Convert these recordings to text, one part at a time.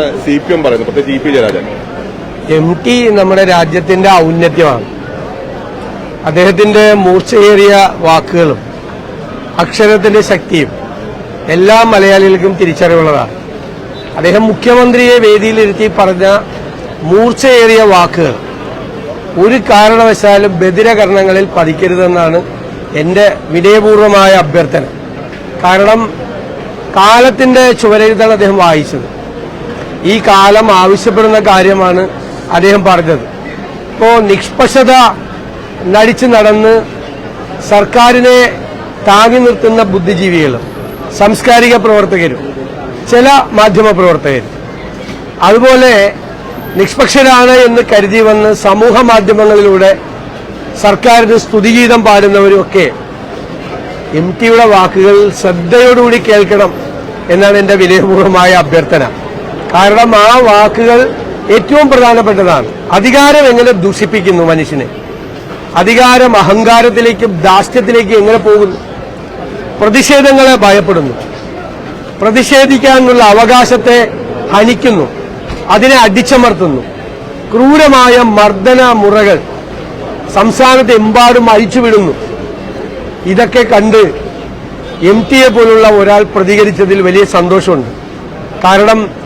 C P M പറയുന്നത് പ്രത്യേകിച്ച് E P Jayarajan. M T നമ്മുടെ രാജ്യത്തിന്റെ ഔന്നത്യമാണ്. അദ്ദേഹത്തിന്റെ മൂർച്ചയേറിയ വാക്കുകളും അക്ഷരത്തിന്റെ ശക്തിയും എല്ലാ മലയാളികൾക്കും തിരിച്ചറിവുള്ളതാണ്. അദ്ദേഹം മുഖ്യമന്ത്രിയെ വേദിയിലിരുത്തി പറഞ്ഞ മൂർച്ചയേറിയ വാക്കുകൾ ഒരു കാരണവശാലും ബദിരകരണങ്ങളിൽ പതിക്കരുതെന്നാണ് എന്റെ വിനയപൂർവമായ അഭ്യർത്ഥന. കാരണം കാലത്തിന്റെ ചുവരെഴുത്താണ് അദ്ദേഹം വായിച്ചത്. ഈ കാലം ആവശ്യപ്പെടുന്ന കാര്യമാണ് അദ്ദേഹം പറഞ്ഞത്. ഇപ്പോ നിഷ്പക്ഷത നടിച്ചു നടന്ന് സർക്കാരിനെ താങ്ങി നിർത്തുന്ന ബുദ്ധിജീവികളും സാംസ്കാരിക പ്രവർത്തകരും ചില മാധ്യമ പ്രവർത്തകരും. അതുപോലെ നിഷ്പക്ഷരാണ് എന്ന് കരുതി വന്ന് സമൂഹ മാധ്യമങ്ങളിലൂടെ സർക്കാരിന് സ്തുതിഗീതം പാടുന്നവരുമൊക്കെ എം ടിയുടെ വാക്കുകൾ ശ്രദ്ധയോടുകൂടി കേൾക്കണം എന്നാണ് എന്റെ വിനയപൂർവമായ അഭ്യർത്ഥന. കാരണം ആ വാക്കുകൾ ഏറ്റവും പ്രധാനപ്പെട്ടതാണ്. അധികാരം എങ്ങനെ ദുഷിപ്പിക്കുന്നു മനുഷ്യനെ? അധികാരം അഹങ്കാരത്തിലേക്കും ദാസ്യത്തിലേക്കും എങ്ങനെ പോകുന്നു? പ്രതിഷേധങ്ങളെ ഭയപ്പെടുന്നു. പ്രതിഷേധിക്കാനുള്ള അവകാശത്തെ ഹനിക്കുന്നു. അതിനെ അടിച്ചമർത്തുന്നു. ക്രൂരമായ മർദ്ദന മുറകൾ സംസ്ഥാനത്ത് എമ്പാടും അഴിച്ചുവിടുന്നു. ഇതൊക്കെ കണ്ട് എം പോലുള്ള ഒരാൾ പ്രതികരിച്ചതിൽ വലിയ സന്തോഷമുണ്ട്. കാരണം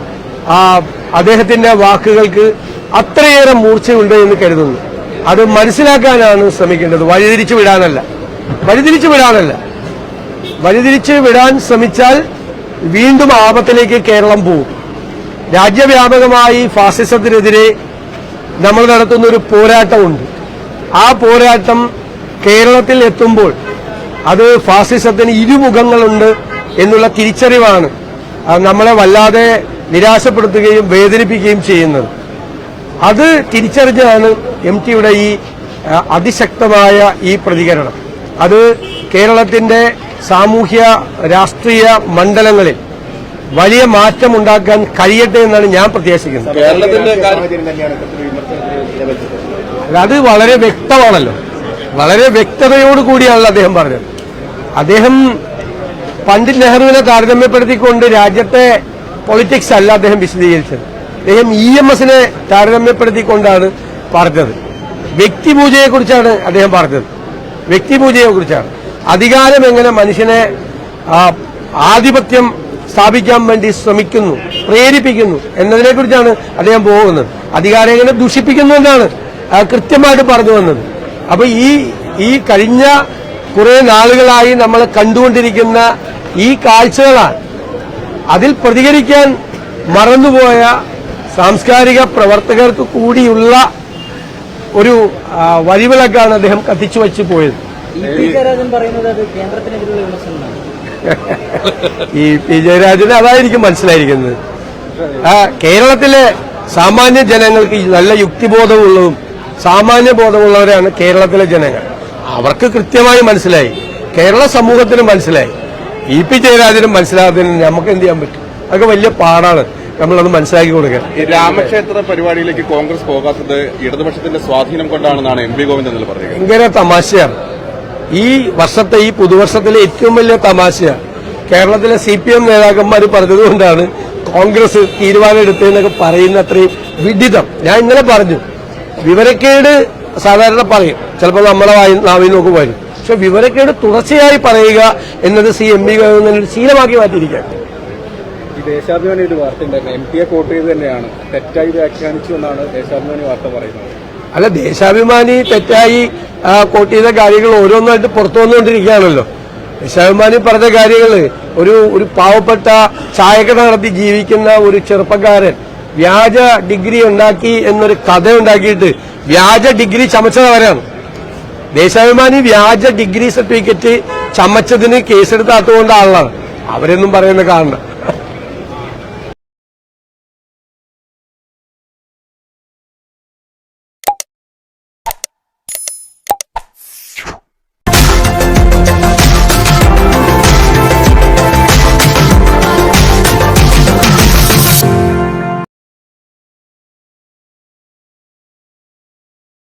ആ അദ്ദേഹത്തിന്റെ വാക്കുകൾക്ക് അത്രയേറെ മൂർച്ചയുണ്ട് എന്ന് കരുതുന്നു. അത് മനസ്സിലാക്കാനാണ് ശ്രമിക്കേണ്ടത്. വഴിതിരിച്ചു വിടാനല്ല. വഴിതിരിച്ചു വിടാനല്ല. വഴിതിരിച്ച് വിടാൻ ശ്രമിച്ചാൽ വീണ്ടും ആപത്തിലേക്ക് കേരളം പോകും. രാജ്യവ്യാപകമായി ഫാസിസത്തിനെതിരെ നമ്മൾ നടത്തുന്ന ഒരു പോരാട്ടമുണ്ട്. ആ പോരാട്ടം കേരളത്തിൽ എത്തുമ്പോൾ അത് ഫാസിസത്തിന് ഇരുമുഖങ്ങളുണ്ട് എന്നുള്ള തിരിച്ചറിവാണ്. നമ്മളെ വല്ലാതെ നിരാശപ്പെടുത്തുകയും വേദനിപ്പിക്കുകയും ചെയ്യുന്നത്. അത് തിരിച്ചറിഞ്ഞാണ് എം ടിയുടെ ഈ അതിശക്തമായ ഈ പ്രതികരണം. അത് കേരളത്തിന്റെ സാമൂഹ്യ രാഷ്ട്രീയ മണ്ഡലങ്ങളിൽ വലിയ മാറ്റമുണ്ടാക്കാൻ കഴിയട്ടെ എന്നാണ് ഞാൻ പ്രത്യാശിക്കുന്നത് അത് വളരെ വ്യക്തമാണല്ലോ. വളരെ വ്യക്തതയോട് കൂടിയാണല്ലോ അദ്ദേഹം പറഞ്ഞത്. അദ്ദേഹം പണ്ഡിറ്റ് നെഹ്റുവിനെ താരതമ്യപ്പെടുത്തിക്കൊണ്ട് രാജ്യത്തെ പൊളിറ്റിക്സ് അല്ല അദ്ദേഹം വിശദീകരിച്ചത്. അദ്ദേഹം ഇ എം എസിനെ താരതമ്യപ്പെടുത്തിക്കൊണ്ടാണ് പറഞ്ഞത്. വ്യക്തിപൂജയെക്കുറിച്ചാണ് അദ്ദേഹം പറഞ്ഞത്. വ്യക്തിപൂജയെ കുറിച്ചാണ് അധികാരം എങ്ങനെ മനുഷ്യനെ ആധിപത്യം സ്ഥാപിക്കാൻ വേണ്ടി ശ്രമിക്കുന്നു പ്രേരിപ്പിക്കുന്നു എന്നതിനെക്കുറിച്ചാണ് അദ്ദേഹം പോകുന്നത്. അധികാരം എങ്ങനെ ദുഷിപ്പിക്കുന്നു എന്നാണ് കൃത്യമായിട്ട് പറഞ്ഞു വന്നത്. അപ്പൊ ഈ ഈ കഴിഞ്ഞ കുറെ നാളുകളായി നമ്മൾ കണ്ടുകൊണ്ടിരിക്കുന്ന ഈ കാഴ്ചകളാണ് അതിൽ പ്രതികരിക്കാൻ മറന്നുപോയ സാംസ്കാരിക പ്രവർത്തകർക്ക് കൂടിയുള്ള ഒരു വഴിവിളക്കാണ് അദ്ദേഹം കത്തിച്ചു വച്ച് പോയത്. ഈ പി ജയരാജന് അതായിരിക്കും മനസ്സിലായിരിക്കുന്നത്. ആ കേരളത്തിലെ സാമാന്യ ജനങ്ങൾക്ക് നല്ല യുക്തിബോധമുള്ളതും സാമാന്യ ബോധമുള്ളവരാണ് കേരളത്തിലെ ജനങ്ങൾ. അവർക്ക് കൃത്യമായി മനസ്സിലായി. കേരള സമൂഹത്തിന് മനസ്സിലായി. ഇ പി ജയരാജനും മനസ്സിലാകുന്നതിന് നമുക്ക് എന്ത് ചെയ്യാൻ പറ്റും? അതൊക്കെ വലിയ പാടാണ്. നമ്മളത് മനസ്സിലാക്കി കൊടുക്കാൻ. രാമക്ഷേത്ര പരിപാടിയിലേക്ക് കോൺഗ്രസ് പോകാത്തത് ഇടതുപക്ഷത്തിന്റെ സ്വാധീനം കൊണ്ടാണെന്നാണ് എം പി ഗോവിന്ദൻ പറഞ്ഞത്. ഭയങ്കര തമാശയാണ്. ഈ വർഷത്തെ ഈ പുതുവർഷത്തിലെ ഏറ്റവും വലിയ തമാശയാണ്. കേരളത്തിലെ സി പി എം നേതാക്കന്മാർ പറഞ്ഞതുകൊണ്ടാണ് കോൺഗ്രസ് തീരുമാനം എടുത്തതെന്നൊക്കെ പറയുന്ന അത്രയും വിഡിതം. ഞാൻ ഇന്നലെ പറഞ്ഞു വിവരക്കേട് സാധാരണ പറയും. ചിലപ്പോൾ നമ്മളെ വായി- നാവിൽ നോക്ക് വരും പക്ഷെ വിവരക്കേട് തുടർച്ചയായി പറയുക എന്നത് സി എം പി ഗവൺമെന്റ് ശീലമാക്കി മാറ്റിയിരിക്കുകയാണ്. ദേശാഭിമാനി ഒരു വാർത്ത ഉണ്ടായിരുന്നു. എം പിയെ കോട്ട് ചെയ്ത് തന്നെയാണ്. തെറ്റായി വ്യാഖ്യാനിച്ചു എന്നാണ് ദേശാഭിമാനി വാർത്ത പറയുന്നത്. അല്ല ദേശാഭിമാനി തെറ്റായി കോട്ട് ചെയ്ത കാര്യങ്ങൾ ഓരോന്നായിട്ട് പുറത്തു വന്നുകൊണ്ടിരിക്കുകയാണല്ലോ. ദേശാഭിമാനി പറഞ്ഞ കാര്യങ്ങൾ ഒരു ഒരു പാവപ്പെട്ട ചായക്കട നടത്തി ജീവിക്കുന്ന ഒരു ചെറുപ്പക്കാരൻ വ്യാജ ഡിഗ്രി ഉണ്ടാക്കി എന്നൊരു കഥ ഉണ്ടാക്കിയിട്ട് വ്യാജ ഡിഗ്രി ചമച്ചതവരാണ് ദേശാഭിമാനി വ്യാജ ഡിഗ്രി സർട്ടിഫിക്കറ്റ് ചമച്ചതിന് കേസെടുത്താത്തതുകൊണ്ട് ആളാണ് അവരൊന്നും പറയുന്ന കാണണ്ട.